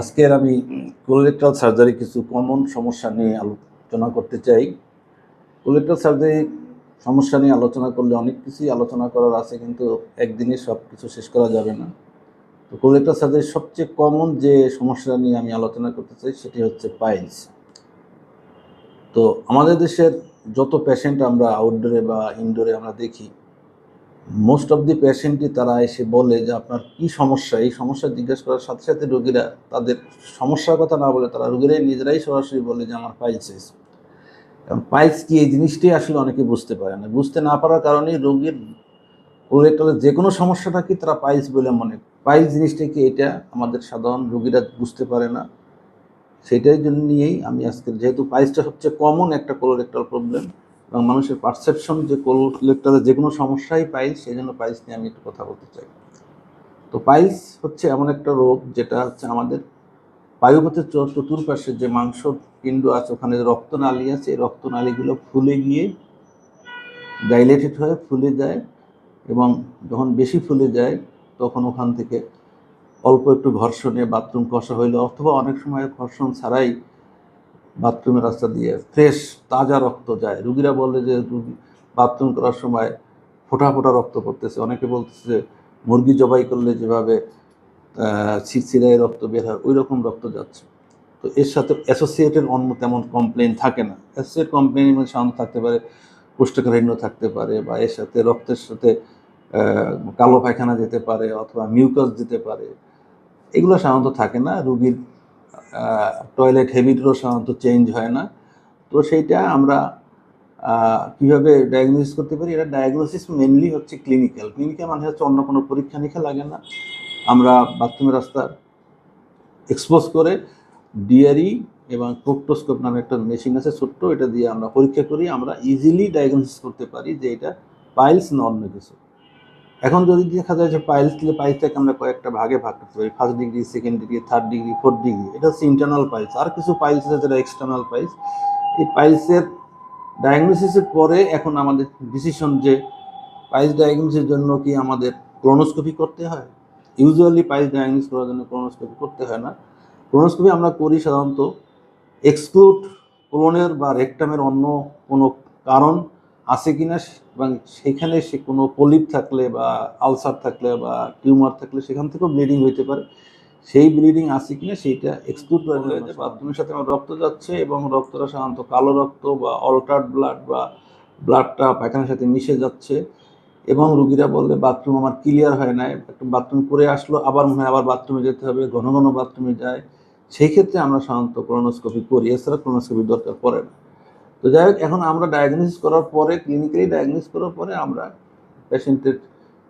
আজকের আমি colorectal surgery কিছু কমন সমস্যা নিয়ে আলোচনা করতে চাই। কোলোরেক্টাল সার্জারি সমস্যা নিয়ে আলোচনা করলে অনেক কিছুই আলোচনা করার আছে, কিন্তু একদিনে সব কিছু শেষ করা যাবে না। তো কোলোরেক্টাল সার্জারির সবচেয়ে কমন যে সমস্যা নিয়ে আমি আলোচনা করতে চাই, সেটি হচ্ছে পাইলস। তো আমাদের দেশের যত পেশেন্ট আমরা আউটডোরে বা ইনডোরে আমরা দেখি মোস্ট অফ দি পেশেন্টই তারা এসে বলে যে, আপনার কি সমস্যা? এই সমস্যা জিজ্ঞেস করার সাথে সাথে রোগীরা তাদের সমস্যার কথা না বলে তারা রোগীরাই নিজেরাই সরাসরি বলে যে, আমার পাইলসিস কারণ পাইলস কি এই জিনিসটাই আসলে অনেকে বুঝতে পারে না। বুঝতে না পারার কারণেই রোগীর কোলেক্টালের যে কোনো সমস্যাটা কি তারা পাইলস বলে মনে পাইলস জিনিসটা কি এটা আমাদের সাধারণ রোগীরা বুঝতে পারে না। সেটাই জন্য নিয়েই আমি আজকে যেহেতু পাইলসটা সবচেয়ে কমন একটা কোলোরেক্টাল প্রবলেম এবং মানুষের পারসেপশন যে কোলোরেক্টালের যে কোনো সমস্যাই পাইলস সেই জন্য পাইলস নিয়ে আমি একটু কথা বলতে চাই। তো পাইলস হচ্ছে এমন একটা রোগ যেটা হচ্ছে আমাদের বায়ুপথের চতুর্পাশে যে মাংস পিণ্ড আছে, ওখানে যে রক্তনালী আছে, এই রক্তনালীগুলো ফুলে গিয়ে ডাইলেটেড হয়ে ফুলে যায় এবং যখন বেশি ফুলে যায়, তখন ওখান থেকে অল্প একটু ঘর্ষণে বাথরুম কষা হইলে অথবা অনেক সময় ঘর্ষণ ছাড়াই বাথরুমের রাস্তা দিয়ে ফ্রেশ, তাজা রক্ত যায়। রুগীরা বলে যে, রুগী, বাথরুম করার সময় ফোঁটা ফোঁটা রক্ত পড়তেছে। অনেকে বলতেছে মুরগি জবাই করলে যেভাবে ছিটছিড়াই রক্ত বের হয় ওই রকম রক্ত যাচ্ছে। তো এর সাথে অ্যাসোসিয়েটেড অন্য তেমন কমপ্লেন থাকে না। অ্যাসোসিয়েট কমপ্লেন মধ্যে সাধারণত থাকতে পারে, কোষ্ঠকাঠিন্য থাকতে পারে বা এর সাথে রক্তের সাথে কালো পায়খানা যেতে পারে অথবা মিউকাস যেতে পারে। এগুলো সাধারণত থাকে না। রুগীর টয়লেট হ্যাবিটও সাধারণত চেঞ্জ হয় না। তো সেইটা আমরা কীভাবে ডায়াগনোসিস করতে পারি? এটা ডায়াগনোসিস মেনলি হচ্ছে ক্লিনিক্যাল ক্লিনিক্যাল মানে হচ্ছে অন্য কোনো পরীক্ষা নিরীক্ষা লাগে না। আমরা বাথরুমের রাস্তা এক্সপোজ করে ডিআরই এবং প্রোক্টোস্কোপ নামে একটা মেশিন আছে ছোট্ট, এটা দিয়ে আমরা পরীক্ষা করি। আমরা ইজিলি ডায়াগনোসিস করতে পারি যে এটা পাইলস না কিছু। এখন যদি দেখা যায় যে পাইলস দিলে পাইলসটাকে আমরা কয়েকটা ভাগে ভাগ করতে পারি first degree second degree third degree fourth degree এটা হচ্ছে ইন্টারনাল পাইলস আর কিছু পাইলস আছে যেটা এক্সটার্নাল পাইলস এই পাইলসের ডায়াগনোসিসের পরে এখন আমাদের ডিসিশন যে পাইলস ডায়াগনোসিসের জন্য কি আমাদের ক্রোনোস্কোপি করতে হয়? ইউজুয়ালি পাইলস ডায়াগনোস করার জন্য ক্রোনোস্কোপি করতে হয় না। ক্রোনোস্কোপি আমরা করি সাধারণত এক্সক্লুড কোলনের বা রেকটামের অন্য কোনো কারণ আছে কিনা এবং সেখানে সে কোনো পলিপ থাকলে বা আলসার থাকলে বা টিউমার থাকলে সেখান থেকেও ব্লিডিং হইতে পারে। সেই ব্লিডিং আছে কিনা সেইটা এক্সক্লুড দেওয়া যায় বাথরুমের সাথে আমার রক্ত যাচ্ছে এবং রক্তটা সাধারণত কালো রক্ত বা অল্টার্ড ব্লাড বা ব্লাডটা পায়খানার সাথে মিশে যাচ্ছে। এবং রুগীরা বললে, বাথরুম আমার ক্লিয়ার হয় না একটু বাথরুম করে আসলো, আবার মনে হয় আবার বাথরুমে যেতে হবে, ঘন ঘন বাথরুমে যায়। সেই ক্ষেত্রে আমরা সাধারণত ক্রোনোস্কোপি করি। এছাড়া ক্রোনোস্কোপির দরকার পড়ে না। তো যাই হোক, এখন আমরা ডায়াগনোসিস করার পরে ক্লিনিক্যালি ডায়াগনোসিস করার পরে আমরা পেশেন্টের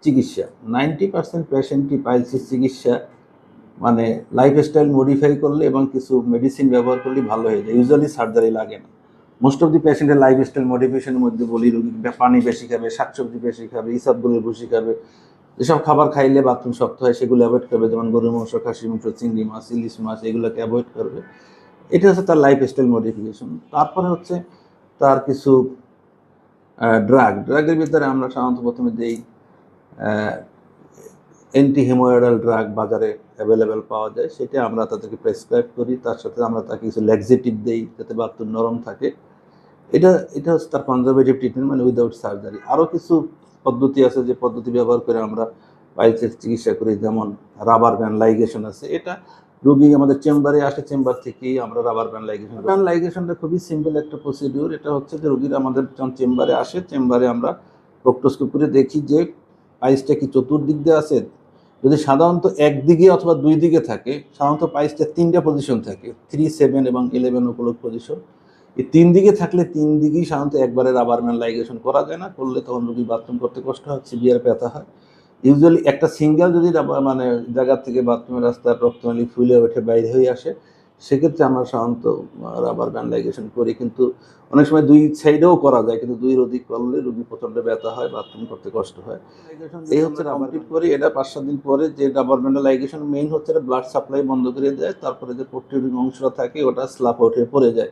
চিকিৎসা। নাইনটি পার্সেন্ট পেশেন্টই পাইলসিস চিকিৎসা। মানে লাইফস্টাইল মডিফাই করলে এবং কিছু মেডিসিন ব্যবহার করলে ভালো হয়ে যায়। ইউজুয়ালি সার্জারি লাগে না। মোস্ট অফ দি পেশেন্টের লাইফস্টাইল মডিফিকেশনের মধ্যে বলি, রোগী পানি বেশি খাবে, শাকসবজি বেশি খাবে ইসাবগুলোর ভুসি খাবে। যেসব খাবার খাইলে বাথরুম শক্ত হয়, সেগুলো অ্যাভয়েড করবে। যেমন গরুর মাংস খাসি মাংস, চিংড়ি মাছ, ইলিশ মাছ, এগুলোকে অ্যাভয়েড করবে। এটা হচ্ছে তার লাইফস্টাইল মডিফিকেশন তারপরে হচ্ছে তার কিছু ড্রাগ ড্রাগের ভিতরে আমরা সাধারণত প্রথমে দেই অ্যান্টি হেমোয়েডাল ড্রাগ বাজারে অ্যাভেলেবেল পাওয়া যায়। সেটা আমরা তাদেরকে প্রেসক্রাইব করি। তার সাথে আমরা তাকে কিছু ল্যাক্সেটিভ দেই, যাতে বাথরুম নরম থাকে। এটা এটা হচ্ছে তার কনজারভেটিভ ট্রিটমেন্ট মানে উইদাউট সার্জারি আরও কিছু পদ্ধতি আছে যে পদ্ধতি ব্যবহার করে আমরা পাইলসের চিকিৎসা করি, যেমন রাবার ব্যান্ড লাইগেশন আছে। এটা রোগী আমাদের চেম্বারে আসে, চেম্বার থেকেই আমরা রাবার ব্যান্ড লাইগেশন ব্যান্ড লাইগেশনটা খুবই সিম্পল একটা প্রসিডিউর এটা হচ্ছে যে রোগীরা আমাদের যখন চেম্বারে আসে, চেম্বারে আমরা প্রক্টোস্কোপ করে দেখি যে পাইসটা কি চতুর্দিক দিয়ে আছে। যদি সাধারণত একদিকে অথবা দুই দিকে থাকে, সাধারণত পাইসটা তিনটা পজিশন থাকে থ্রি সেভেন এবং ইলেভেন উপলক্ষ পজিশন এই তিন দিকে থাকলে তিন দিকেই সাধারণত একবারে রাবার ম্যান লাইগেশন করা যায় না, করলে তখন রুগী বাথরুম করতে কষ্ট হয় সিভিয়ার ব্যথা হয়। ইউজুয়ালি একটা সিঙ্গেল যদি মানে জায়গা থেকে বাথরুমের রাস্তার রক্তনালী ফুলে ওঠে বাইরে হয়ে আসে সেক্ষেত্রে আমরা সাধারণত রাবার ব্যান্ড লাইগেশন করি। কিন্তু অনেক সময় দুই সাইডেও করা যায় কিন্তু দুই অধিক করলে রুগী প্রচণ্ড ব্যথা হয় বাথরুম করতে কষ্ট হয়। এই হচ্ছে কমপ্লিট করি। এটা পাঁচ সাত দিন পরে যে রাবার ব্যান্ড লাইগেশন মেইন হচ্ছে এটা ব্লাড সাপ্লাই বন্ধ করে দেয় তারপরে যে প্রোটিউরিং অংশটা থাকে ওটা স্লাপ উঠে পড়ে যায়।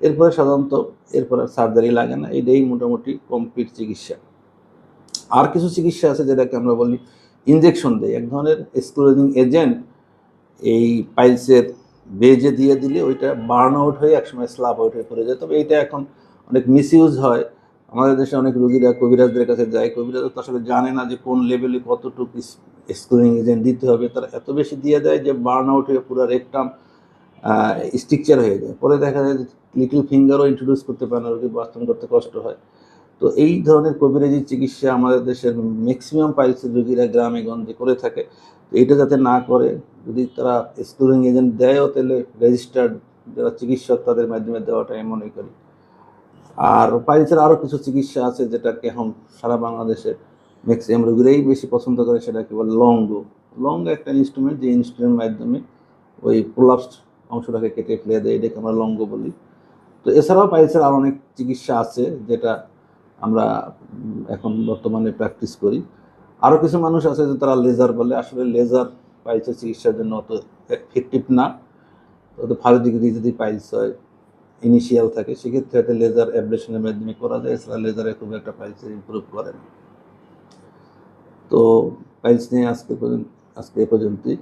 এরপরে সাধারণত এরপরে সার্জারি লাগে না। এটাই মোটামুটি কমপ্লিট চিকিৎসা। আর কিছু চিকিৎসা আছে যেটাকে আমরা বলি ইনজেকশন দেয়। এক ধরনের স্ক্লোজিং এজেন্ট এই পাইলসের বেজে দিয়ে দিলে ওইটা বার্ন আউট হয়ে একসময় স্লাব আউট হয়ে পড়ে যায়। তবে এইটা এখন অনেক মিসইউজ হয়। আমাদের দেশে অনেক রোগীরা, কবিরাজদের কাছে যায়। কবিরাজ তো আসলে জানে না যে কোন লেভেলে কতটুকু স্কুলিং এজেন্ট দিতে হবে। তারা এত বেশি দিয়ে দেয় যে বার্ন আউট হয়ে পুরো রেকটাম স্ট্রিকচার হয়ে যায়। পরে দেখা যায় লিটল ফিঙ্গারও ইন্ট্রোডিউস করতে পারে না। রোগীর বাস্তন করতে কষ্ট হয়। তো এই ধরনের কবিরাজি চিকিৎসা আমাদের দেশের ম্যাক্সিমাম পাইলসের রোগীরা গ্রামে, গঞ্জে করে থাকে। তো এটা যাতে না করে, যদি তারা স্কুলিং এজেন্ট দেয়ও তাহলে রেজিস্টার্ড যারা চিকিৎসক তাদের মাধ্যমে দেওয়াটা আমি মনে করি। আর পাইলসের আরও কিছু চিকিৎসা আছে যেটাকে এখন সারা বাংলাদেশে ম্যাক্সিমাম রোগীরাই বেশি পছন্দ করে সেটাকে বলে লঙ্গ। লং একটা ইনস্ট্রুমেন্ট যে ইনস্ট্রুমেন্টের মাধ্যমে ওই প্রলাপস অংশটাকে কেটে ফেলে দেয়, এটাকে আমরা লঙ্গ বলি। তো এছাড়াও পাইলসের আরও অনেক চিকিৎসা আছে যেটা আমরা এখন বর্তমানে প্র্যাকটিস করি। আরও কিছু মানুষ আছে যে তারা লেজার বলে। আসলে লেজার পাইলসের চিকিৎসার জন্য অত এফেক্টিভ না। অত ফার্স্ট ডিগ্রি যদি পাইলস হয় ইনিশিয়াল থাকে, সেক্ষেত্রে হয়তো লেজার অ্যাবলেশনের মাধ্যমে করা যায়। এছাড়া লেজারে খুব একটা পাইলসের ইমপ্রুভ করে তো পাইলস নিয়ে আজকে পর্যন্ত আজকে এ পর্যন্তই।